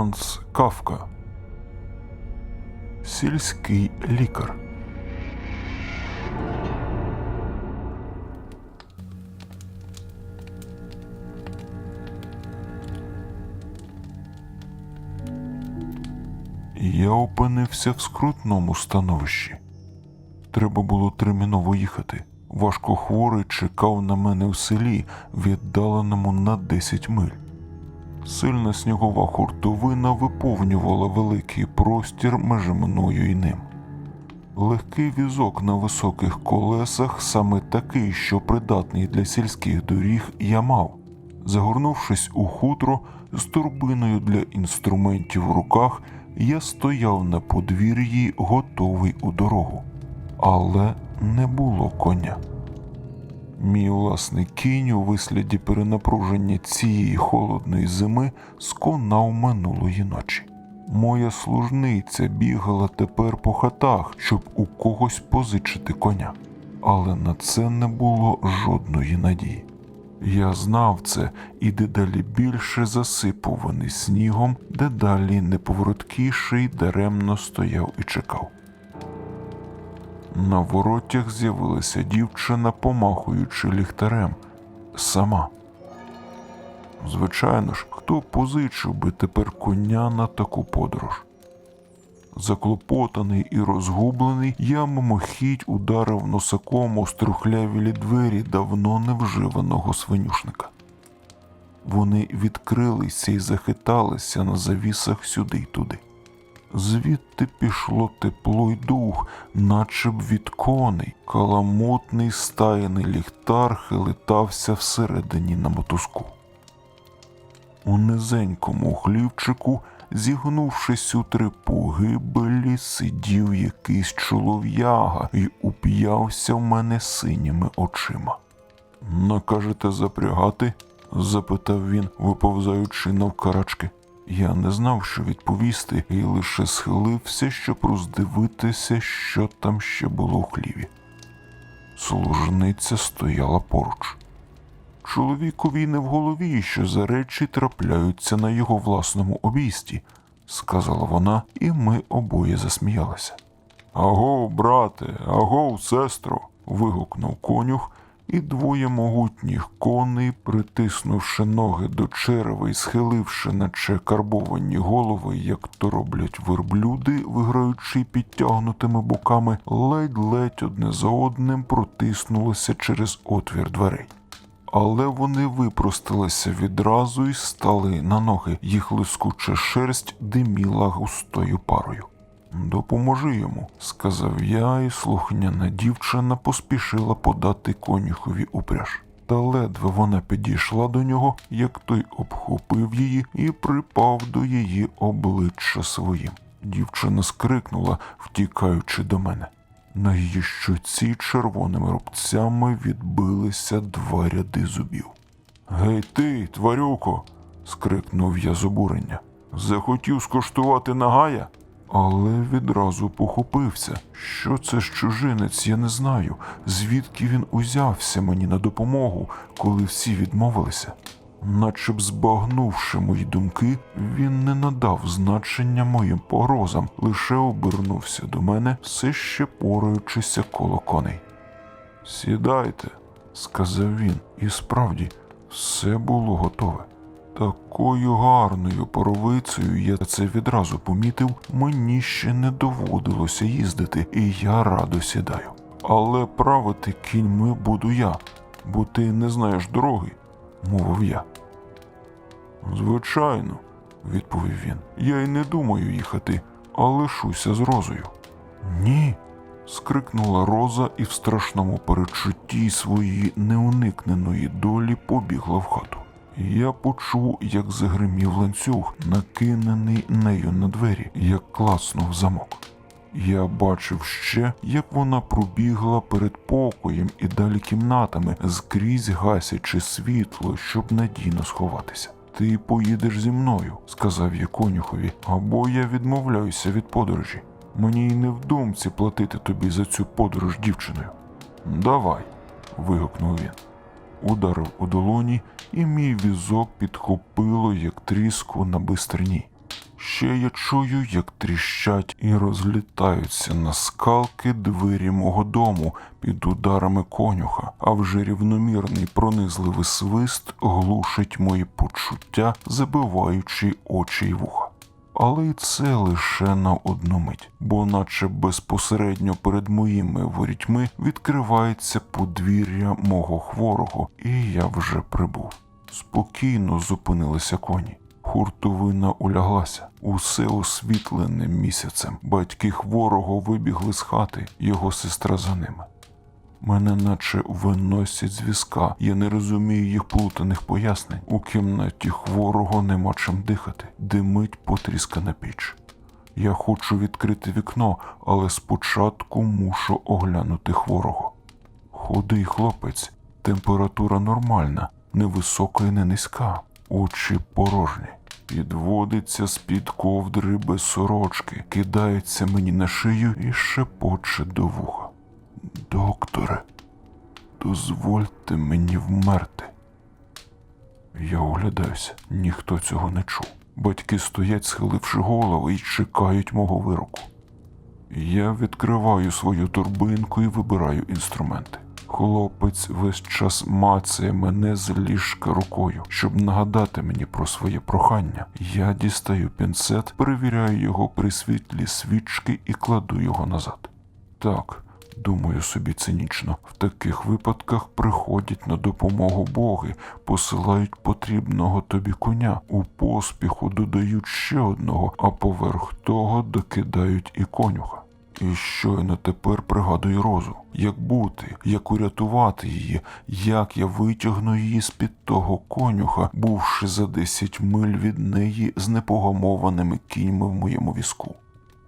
Франц Кавка. Сільський лікар. Я опинився в скрутному становищі. Треба було терміново їхати. Важкохворий чекав на мене в селі, віддаленому на 10 миль. Сильна снігова хуртовина виповнювала великий простір між мною і ним. Легкий візок на високих колесах, саме такий, що придатний для сільських доріг, я мав. Загорнувшись у хутро з турбиною для інструментів в руках, я стояв на подвір'ї, готовий у дорогу. Але не було коня. Мій власний кінь у висліді перенапруження цієї холодної зими сконав минулої ночі. Моя служниця бігала тепер по хатах, щоб у когось позичити коня, але на це не було жодної надії. Я знав це і дедалі більше засипуваний снігом, дедалі неповороткіший даремно стояв і чекав. На воротях з'явилася дівчина, помахуючи ліхтарем. Сама. Звичайно ж, хто позичив би тепер коня на таку подорож? Заклопотаний і розгублений, я мимохідь ударив носаком у струхлявілі двері давно невживаного свинюшника. Вони відкрилися і захиталися на завісах сюди й туди. Звідти пішло тепло й дух, наче б від коней. Каламутний стаяний ліхтар хилитався всередині на мотузку. У низенькому хлівчику, зігнувшись у три погибелі, сидів якийсь чолов'яга і уп'явся в мене синіми очима. Накажете запрягати? запитав він, виповзаючи навкарачки. Я не знав, що відповісти, і лише схилився, щоб роздивитися, що там ще було в хліві. Служниця стояла поруч. Чоловікові не в голові, що за речі трапляються на його власному обійсті, сказала вона, і ми обоє засміялися. Агов, брате, агов, сестро. вигукнув конюх, і двоє могутніх коней, притиснувши ноги до черева і схиливши наче карбовані голови, як то роблять верблюди, виграючи підтягнутими боками, ледь-ледь одне за одним протиснулися через отвір дверей. Але вони випросталися відразу і стали на ноги, їх лискуча шерсть диміла густою парою. Допоможи йому, сказав я, і слухняна дівчина поспішила подати конюхові упряж. Та ледве вона підійшла до нього, як той обхопив її і припав до її обличчя своїм. Дівчина скрикнула, втікаючи до мене. На її щоці червоними рубцями відбилися два ряди зубів. Гей ти, тварюко. скрикнув я з обурення. Захотів скуштувати нагая? Але відразу похопився. Що це ж чужинець, я не знаю, звідки він узявся мені на допомогу, коли всі відмовилися. Наче б збагнувши мої думки, він не надав значення моїм погрозам, лише обернувся до мене, все ще пораючися коло коней. Сідайте, сказав він, і справді все було готове. Такою гарною поровицею я це відразу помітив, мені ще не доводилося їздити, і я радо сідаю. Але правити кіньми буду я, бо ти не знаєш дороги, мовив я. Звичайно, відповів він. Я й не думаю їхати, а лишуся з розою. Ні. скрикнула Роза і в страшному перечутті своєї неуникненої долі побігла в хату. Я почув, як загримів ланцюг, накинений нею на двері, як класнув замок. Я бачив ще, як вона пробігла перед покоєм і далі кімнатами, скрізь гасячи світло, щоб надійно сховатися. Ти поїдеш зі мною, сказав я конюхові, або я відмовляюся від подорожі. Мені й не в думці платити тобі за цю подорож дівчиною. Давай. вигукнув він. Ударив у долоні, і мій візок підхопило, як тріску на бистерні. Ще я чую, як тріщать і розлітаються на скалки двері мого дому під ударами конюха, а вже рівномірний пронизливий свист глушить мої почуття, забиваючи очі й вуха. Але й це лише на одну мить, бо наче безпосередньо перед моїми ворітьми відкривається подвір'я мого хворого, і я вже прибув. Спокійно зупинилися коні. Хуртовина уляглася, усе освітлене місяцем. Батьки хворого вибігли з хати, його сестра за ними. Мене наче виносять з візка. Я не розумію їх плутаних пояснень. У кімнаті хворого нема чим дихати, димить потріскана піч. Я хочу відкрити вікно, але спочатку мушу оглянути хворого. Худий хлопець, температура нормальна, не висока і не низька, очі порожні. Підводиться з-під ковдри без сорочки, кидається мені на шию і шепоче до вуха. Докторе, дозвольте мені вмерти. Я оглядаюся, ніхто цього не чув. Батьки стоять, схиливши голови, і чекають мого вироку. Я відкриваю свою торбинку і вибираю інструменти. Хлопець весь час мацає мене з ліжка рукою, щоб нагадати мені про своє прохання. Я дістаю пінцет, перевіряю його при світлі свічки і кладу його назад. Так, думаю собі цинічно, в таких випадках приходять на допомогу боги, посилають потрібного тобі коня, у поспіху додають ще одного, а поверх того докидають і конюха. І щойно тепер пригадую розу, як бути, як урятувати її, як я витягну її з-під того конюха, бувши за десять миль від неї з непогамованими кіньми в моєму візку.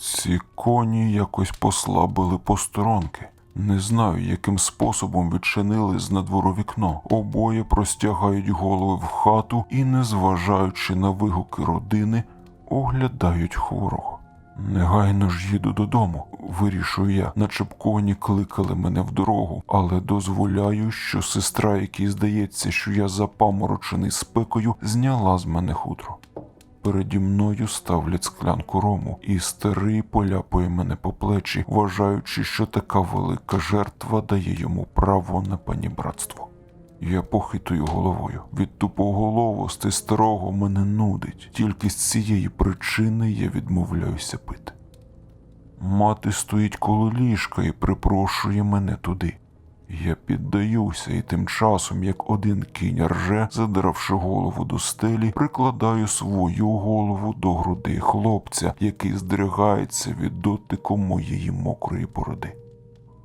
Ці коні якось послабили посторонки. Не знаю, яким способом відчинили з надвору вікно. Обоє простягають голови в хату і, незважаючи на вигуки родини, оглядають хворого. Негайно ж їду додому, вирішую я, наче б коні кликали мене в дорогу, але дозволяю, що сестра, якій здається, що я запаморочений спекою, зняла з мене хутро. Переді мною ставлять склянку рому, і старий поляпує мене по плечі, вважаючи, що така велика жертва дає йому право на панібратство. Я похитую головою. Від тупоголовості старого мене нудить. Тільки з цієї причини я відмовляюся пити. Мати стоїть коло ліжка і припрошує мене туди. Я піддаюся, і тим часом, як один кінь рже, задравши голову до стелі, прикладаю свою голову до груди хлопця, який здригається від дотику моєї мокрої бороди.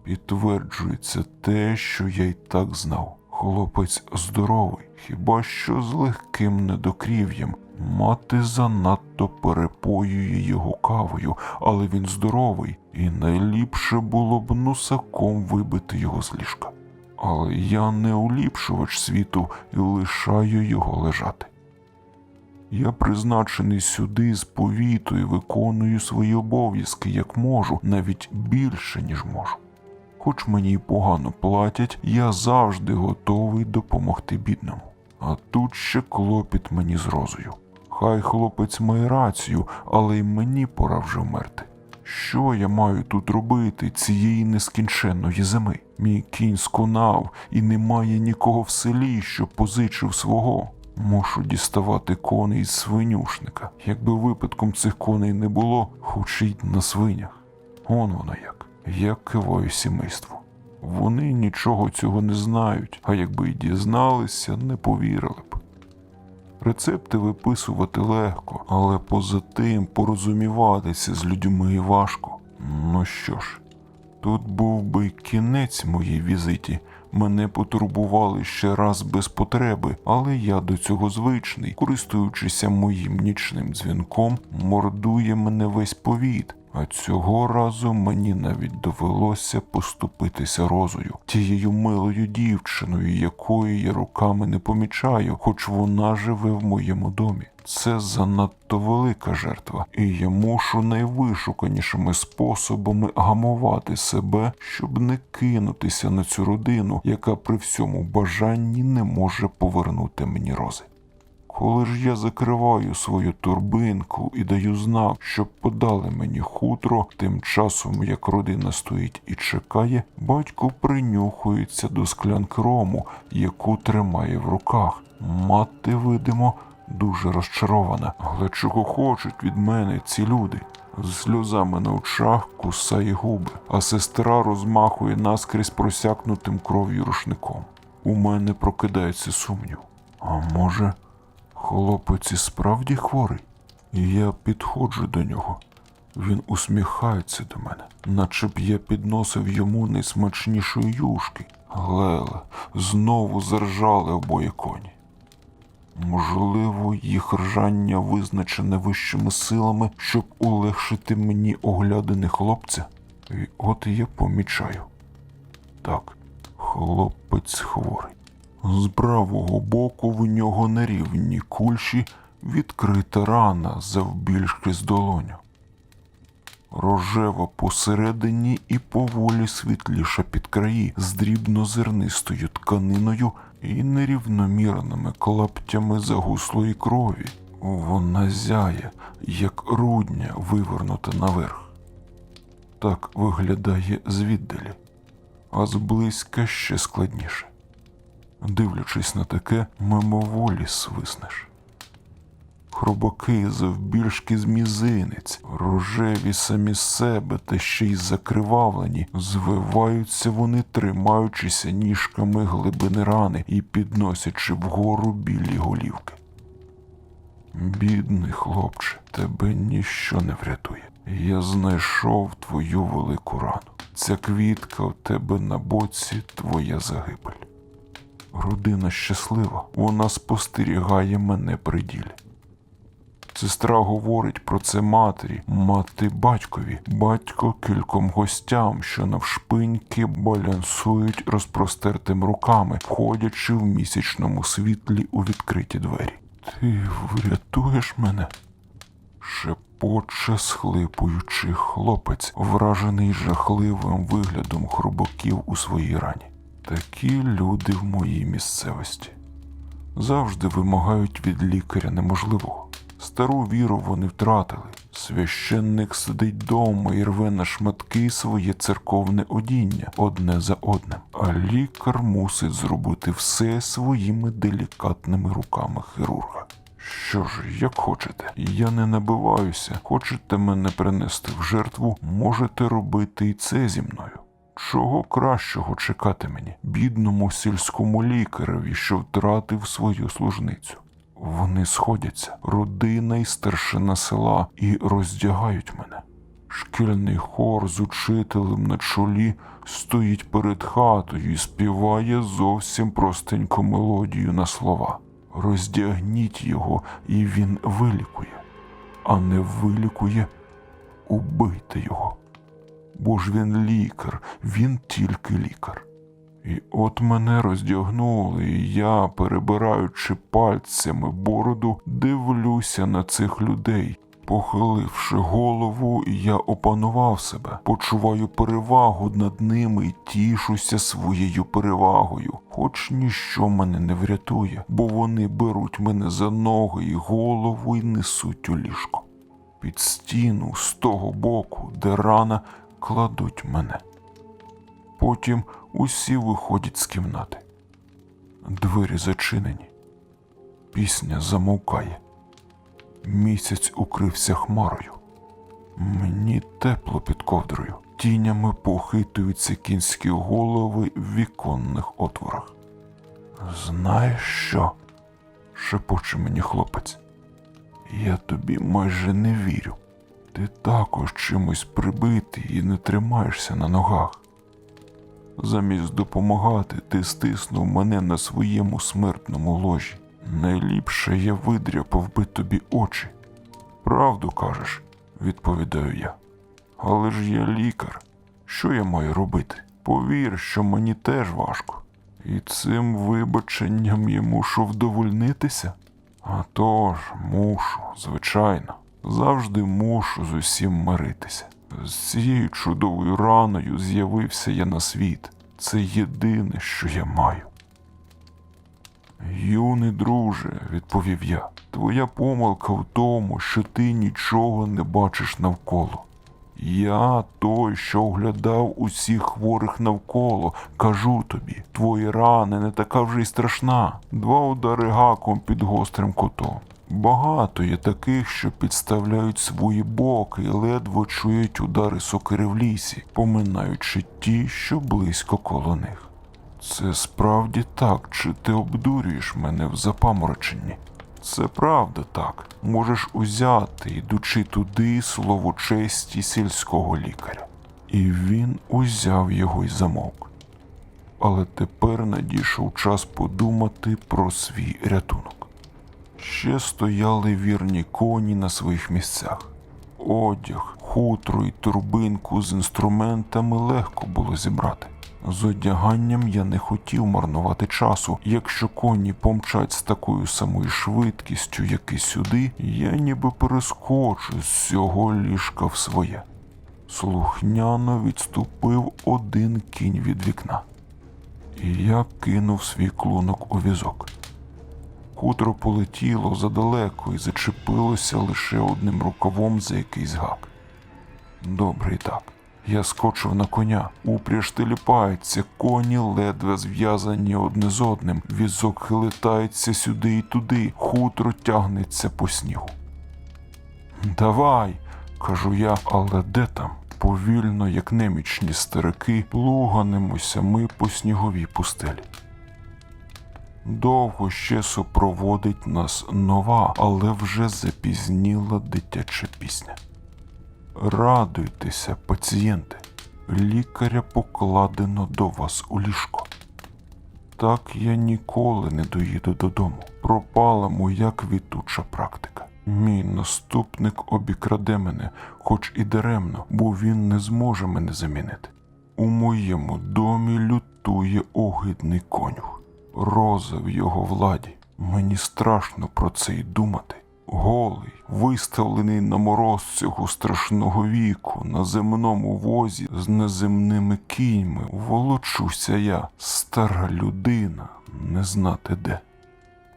Підтверджується те, що я й так знав. Хлопець здоровий, хіба що з легким недокрів'ям. Мати занадто перепоює його кавою, але він здоровий, і найліпше було б носаком вибити його з ліжка. Але я не уліпшувач світу і лишаю його лежати. Я призначений сюди з повіту і виконую свої обов'язки як можу, навіть більше, ніж можу. Хоч мені й погано платять, я завжди готовий допомогти бідному. А тут ще клопіт мені з розою. Хай хлопець має рацію, але й мені пора вже вмерти. Що я маю тут робити цієї нескінченної зими? Мій кінь сконав, і немає нікого в селі, що позичив свого. Мушу діставати коней з свинюшника. Якби випадком цих коней не було, хоч й на свинях. Он воно як. Я киваю сімейству. Вони нічого цього не знають, а якби й дізналися, не повірили б. Рецепти виписувати легко, але поза тим порозуміватися з людьми важко. Ну що ж, тут був би кінець моїй візиті. Мене потурбували ще раз без потреби, але я до цього звичний, користуючися моїм нічним дзвінком, мордує мене весь повіт. А цього разу мені навіть довелося поступитися розою, тією милою дівчиною, якої я руками не помічаю, хоч вона живе в моєму домі. Це занадто велика жертва, і я мушу найвишуканішими способами гамувати себе, щоб не кинутися на цю родину, яка при всьому бажанні не може повернути мені рози. Коли ж я закриваю свою турбинку і даю знак, щоб подали мені хутро, тим часом як родина стоїть і чекає, батько принюхується до склянки рому, яку тримає в руках. Мати, видимо, дуже розчарована. Але чого хочуть від мене ці люди? З сльозами на очах кусає губи, а сестра розмахує наскрізь просякнутим кров'ю рушником. У мене прокидається сумнів. А може, хлопець і справді хворий? І я підходжу до нього. Він усміхається до мене, наче б я підносив йому найсмачнішої юшки. Глеле, знову заржали обоє коні. Можливо, їх ржання визначене вищими силами, щоб улегшити мені оглядини хлопця. І от я помічаю. Так, хлопець хворий. З правого боку в нього на рівні кульші відкрита рана завбільшки з долоню. Рожева посередині і поволі світліша під краї з дрібнозернистою тканиною і нерівномірними клаптями загуслої крові. Вона зяє, як рудня вивернута наверх. Так виглядає звіддалі, а зблизька ще складніше. Дивлячись на таке, мимоволі свиснеш. Хробаки завбільшки з мізинець, рожеві самі себе та ще й закривавлені, звиваються вони, тримаючися ніжками глибини рани і підносячи вгору білі голівки. Бідний хлопче, тебе ніщо не врятує. Я знайшов твою велику рану. Ця квітка у тебе на боці твоя загибель. Родина щаслива, вона спостерігає мене при ділі. Сестра говорить про це матері, мати батькові, батько кільком гостям, що навшпиньки балансують розпростертим руками, входячи в місячному світлі у відкриті двері. Ти врятуєш мене? Шепоче, схлипуючи хлопець, вражений жахливим виглядом хробаків у своїй рані. Такі люди в моїй місцевості завжди вимагають від лікаря неможливого. Стару віру вони втратили. Священник сидить дома і рве на шматки своє церковне одіння одне за одним, а лікар мусить зробити все своїми делікатними руками хірурга. Що ж, як хочете, я не набиваюся. Хочете мене принести в жертву, можете робити і це зі мною. Чого кращого чекати мені, бідному сільському лікареві, що втратив свою служницю? Вони сходяться, родина і старшина села, і роздягають мене. Шкільний хор з учителем на чолі стоїть перед хатою і співає зовсім простеньку мелодію на слова. Роздягніть його, і він вилікує, а не вилікує, убийте його. Бо ж він лікар, він тільки лікар. І от мене роздягнули, і я, перебираючи пальцями бороду, дивлюся на цих людей. Похиливши голову, я опанував себе, почуваю перевагу над ними і тішуся своєю перевагою, хоч ніщо мене не врятує, бо вони беруть мене за ноги і голову і несуть у ліжко. Під стіну з того боку, де рана, кладуть мене. Потім усі виходять з кімнати. Двері зачинені. Пісня замовкає. Місяць укрився хмарою. Мені тепло під ковдрою. Тінями похитуються кінські голови в віконних отворах. Знаєш що? шепоче мені хлопець. Я тобі майже не вірю. Ти також чимось прибитий і не тримаєшся на ногах. Замість допомагати, ти стиснув мене на своєму смертному ложі. Найліпше я видряпав би тобі очі. Правду кажеш, відповідаю я. Але ж я лікар. Що я маю робити? Повір, що мені теж важко. І цим вибаченням я мушу вдовольнитися? А тож, мушу, звичайно, завжди мушу з усім миритися. З цією чудовою раною з'явився я на світ. Це єдине, що я маю. Юний друже, відповів я, твоя помилка в тому, що ти нічого не бачиш навколо. Я той, що оглядав усіх хворих навколо, кажу тобі, твої рани не така вже й страшна. Два удари гаком під гострим кутом. Багато є таких, що підставляють свої боки і ледве чують удари сокири в лісі, поминаючи ті, що близько коло них. Це справді так, чи ти обдурюєш мене в запамороченні? Це правда так. Можеш узяти, ідучи туди, слово честі сільського лікаря. І він узяв його й замовк. Але тепер надійшов час подумати про свій рятунок. Ще стояли вірні коні на своїх місцях. Одяг, хутро і турбинку з інструментами легко було зібрати. З одяганням я не хотів марнувати часу. Якщо коні помчать з такою самою швидкістю, як і сюди, я ніби перескочу з цього ліжка в своє. Слухняно відступив один кінь від вікна, і я кинув свій клунок у візок. Хутро полетіло задалеко і зачепилося лише одним рукавом за якийсь гак. Добре і так. Я скочив на коня, упряж теліпається, коні ледве зв'язані одне з одним, візок хилитається сюди і туди, хутро тягнеться по снігу. Давай, кажу я, але де там? Повільно, як немічні старики, плуганимося ми по сніговій пустелі. Довго ще супроводить нас нова, але вже запізніла дитяча пісня. Радуйтеся, пацієнти, лікаря покладено до вас у ліжко. Так я ніколи не доїду додому. Пропала моя квітуча практика. Мій наступник обікраде мене, хоч і даремно, бо він не зможе мене замінити. У моєму домі лютує огидний конюх. Роза в його владі. Мені страшно про це й думати. Голий, виставлений на мороз цього страшного віку, на земному возі з неземними кіньми, волочуся я, стара людина, не знати де.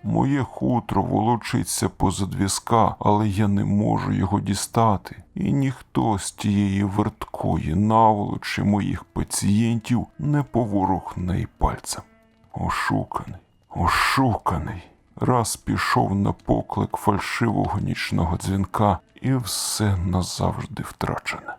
Моє хутро волочиться позад візка, але я не можу його дістати, і ніхто з тієї верткої наволочі моїх пацієнтів не поворухне й пальцем. Ошуканий, ошуканий. Раз пішов на поклик фальшивого нічного дзвінка, і все назавжди втрачене.